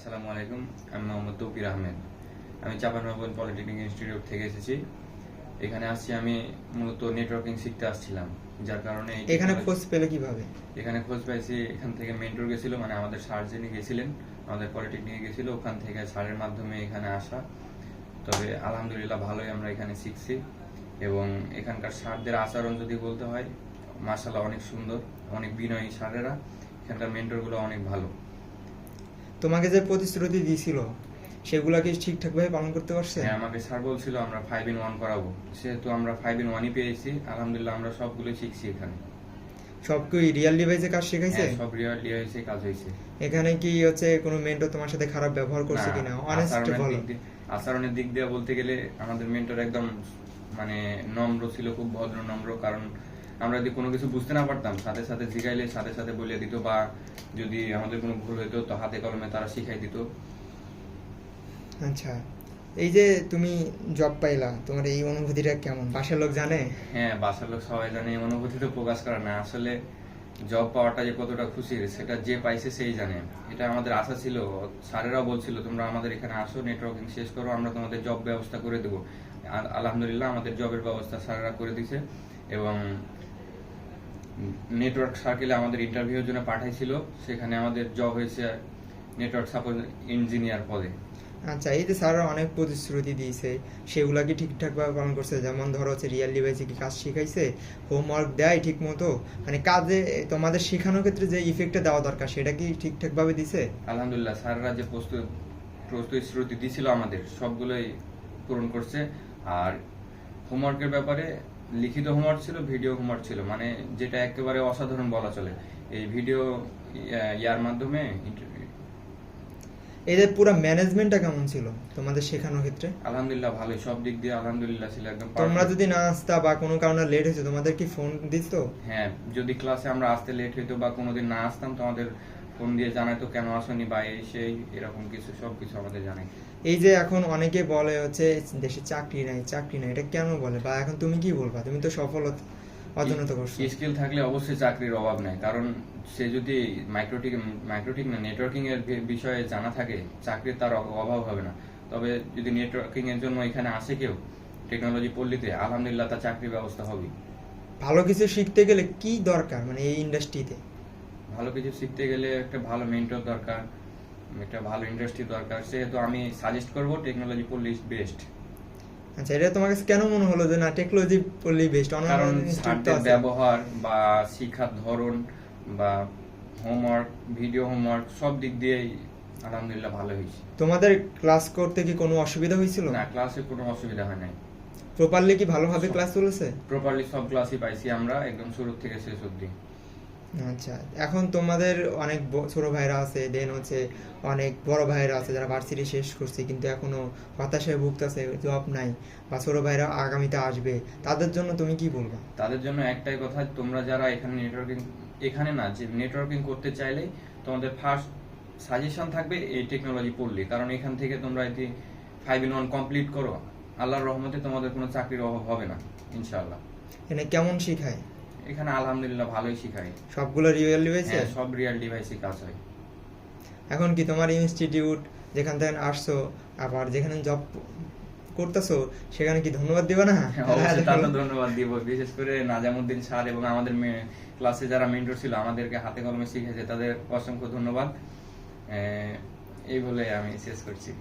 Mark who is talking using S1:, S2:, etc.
S1: আসসালামু আলাইকুম আমি মোহাম্মদ তৌকির আহমেদ। আমি চাপানবাবন পলিটেকনিক ইনস্টিটিউট থেকে এসেছি। এখানে আসছি আমি মূলত নেটওয়ার্কিং শিখতে আসছিলাম যার কারণে
S2: এখানে খোঁজ পেলে কীভাবে?
S1: এখানে খোঁজ পাইছি এখান থেকে মেন্টর গেছিল মানে আমাদের স্যার যিনি গেছিলেন আমাদের পলিটেকনিকে গেছিল ওখান থেকে স্যারের মাধ্যমে এখানে আসা। তবে আলহামদুলিল্লাহ ভালোই আমরা এখানে শিখছি এবং এখানকার স্যারদের আচরণ যদি বলতে হয় মার্শাল্লাহ অনেক সুন্দর অনেক বিনয়ী স্যারেরা এখানকার মেন্টরগুলো অনেক ভালো।
S2: তোমাকে যে প্রতিশ্রুতি দিয়েছিল সেগুলা কি ঠিকঠাকভাবে পালন করতে পারছে?
S1: হ্যাঁ আমাকে স্যার বলছিল আমরা ফাইভ ইন ওয়ান করাবো। সেহেতু আমরা ফাইভ ইন ওয়ানই পেয়েছি। আলহামদুলিল্লাহ আমরা সবগুলো শিখছি এখানে।
S2: সব কি রিয়েল ডিভাইসে কাজ শেখাইছে?
S1: হ্যাঁ, সব রিয়াল কাজ হয়েছে।
S2: এখানে কি হচ্ছে কোনো মেন্টর তোমার সাথে খারাপ ব্যবহার করছে
S1: না,
S2: কিনা? অনেস্ট বলো।
S1: আচরণের দিক দিয়ে বলতে গেলে আমাদের মেন্টর একদম মানে নম্র ছিল খুব ভদ্র নম্র। কারণ আমরা যদি কোনো কিছু বুঝতে না পারতাম সাথে সাথে জিগাইলে সাথে সাথে বলে দিত বা যদি আমাদের কোনো ভুল হইতো তো হাতে কলমে তারা শিখাই দিত।
S2: আচ্ছা এই যে তুমি জব পাইলা তোমার এই অনুভূতিটা কেমন? বাসার লোক জানে?
S1: হ্যাঁ বাসার লোক সবাই জানে এই অনুভূতি তো প্রকাশ করে না। আসলে জব পাওয়াটা যে কতটা খুশির সেটা যে পাইছে সেই জানে। এটা আমাদের আশা ছিল স্যারেরাও বলছিল তোমরা আমাদের এখানে আসো নেটওয়ার্কিং শেষ করো আমরা তোমাদের জব ব্যবস্থা করে দেবো। আল- আলহামদুলিল্লাহ আমাদের জবের ব্যবস্থা স্যারেরা করে দিছে এবং নেটওয়ার্ক সার্কেলে আমাদের ইন্টারভিউর জন্য পাঠাইছিল। সেখানে আমাদের জব হয়েছে নেটওয়ার্ক সাপোর্ট ইঞ্জিনিয়ার পদে।
S2: আচ্ছা এই যে স্যাররা অনেক প্রতিশ্রুতি দিয়েছে সেগুলা কি ঠিকঠাকভাবে পালন করছে? যেমন ধরো হচ্ছে রিয়েল ডিভাইসে কি কাজ শিখাইছে হোমওয়ার্ক দেয় ঠিক মতো মানে কাজে তোমাদের শেখানোর ক্ষেত্রে যে ইফেক্টটা দেওয়া দরকার সেটা কি ঠিকঠাকভাবে দিছে?
S1: আলহামদুলিল্লাহ স্যাররা যে প্রস্তুত প্রতিশ্রুতি দিছিল আমাদের সবগুলোই পূরণ করছে। আর হোমওয়ার্কের ব্যাপারে লিখিত হোমওয়ার্ক ছিল ভিডিও হোমওয়ার্ক ছিল মানে যেটা একেবারে অসাধারণ বলা চলে। এই ভিডিও ইয়ার মাধ্যমে
S2: এদের পুরো ম্যানেজমেন্টটা কেমন ছিল তোমাদের শেখানোর ক্ষেত্রে?
S1: আলহামদুলিল্লাহ ভালোই সব দিক দিয়ে আলহামদুলিল্লাহ ছিল একদম
S2: তোমরা যদি না আসতা বা কোনো কারণে লেট হয়েছে তোমাদের কি ফোন দিত?
S1: হ্যাঁ যদি ক্লাসে আমরা আসতে লেট হইতো বা কোনোদিন না আসতাম তো আমাদের ফোন দিয়ে জানাইতো কেন আসনি বা এই সেই এরকম কিছু সব কিছু আমাদের জানাই
S2: এই যে এখন অনেকে বলে হচ্ছে দেশে চাকরি নাই চাকরি নাই এটা কেন বলে? বা এখন তুমি কি বলবা? তুমি তো সফলতা অর্জনত করছ।
S1: স্কিল থাকলে অবশ্যই চাকরির অভাব নাই কারণ সে যদি মাইক্রোটিক মাইক্রোটিক না নেটওয়ার্কিং এর বিষয়ে জানা থাকে চাকরির তার অভাব হবে না। তবে যদি নেটওয়ার্কিং এর জন্য এখানে আসে কেউ টেকনোলজি পল্লীতে আলহামদুলিল্লাহ তার চাকরির ব্যবস্থা হবে
S2: ভালো কিছু শিখতে গেলে কি দরকার মানে এই ইন্ডাস্ট্রিতে
S1: ভালো কিছু শিখতে গেলে একটা ভালো মেন্টর দরকার একটা ভালো ইন্ডাস্ট্রি দরকার। সেহেতু আমি সাজেস্ট করব টেকনোলজি পল্লী বেস্ট
S2: আচ্ছা এটা তোমার কাছে কেন মনে হলো যে না টেকনোলজি পড়লেই বেস্ট
S1: কারণ স্যারদের ব্যবহার বা শিক্ষার ধরন বা হোমওয়ার্ক ভিডিও হোমওয়ার্ক সব দিক দিয়েই আলহামদুলিল্লাহ ভালো হয়েছে।
S2: তোমাদের ক্লাস করতে কি কোনো অসুবিধা হয়েছিল?
S1: না ক্লাসে কোনো অসুবিধা হয় নাই।
S2: প্রপারলি কি ভালোভাবে ক্লাস চলেছে?
S1: প্রপারলি সব ক্লাসই পাইছি আমরা একদম শুরু থেকে শেষ অবধি।
S2: আচ্ছা এখন তোমাদের অনেক ছোট ভাইরা আছে দেন হচ্ছে অনেক বড় ভাইরা আছে যারা ভার্সিটি শেষ করছে কিন্তু এখনও হতাশায় ভুগতেছে জব নাই বা ছোট ভাইরা আগামীতে আসবে তাদের জন্য তুমি কি বলবা?
S1: তাদের জন্য একটাই কথা তোমরা যারা এখানে নেটওয়ার্কিং এখানে না যে নেটওয়ার্কিং করতে চাইলেই তোমাদের ফার্স্ট সাজেশন থাকবে এই টেকনোলজি পড়লে কারণ এখান থেকে তোমরা যদি ফাইভ ইন ওয়ান কমপ্লিট করো আল্লাহর রহমতে তোমাদের কোনো চাকরির অভাব হবে না ইনশাআল্লাহ।
S2: এখানে কেমন শিখায়?
S1: এখানে আলহামদুলিল্লাহ ভালোই শিখায়
S2: সবগুলো রিয়েল
S1: হ্যাঁ সব রিয়েল ডিভাইসে কাজ হয়।
S2: এখন কি তোমার ইনস্টিটিউট যেখান থেকে আসছো আবার যেখানে জব করতেছো সেখানে কি ধন্যবাদ দিবা না?
S1: হ্যাঁ, ধন্যবাদ দিব। বিশেষ করে নাজামুদ্দিন স্যার এবং আমাদের ক্লাসে যারা মেন্টর ছিল আমাদেরকে হাতে কলমে শিখেছে তাদের অসংখ্য ধন্যবাদ। এই বলে আমি শেষ করছি।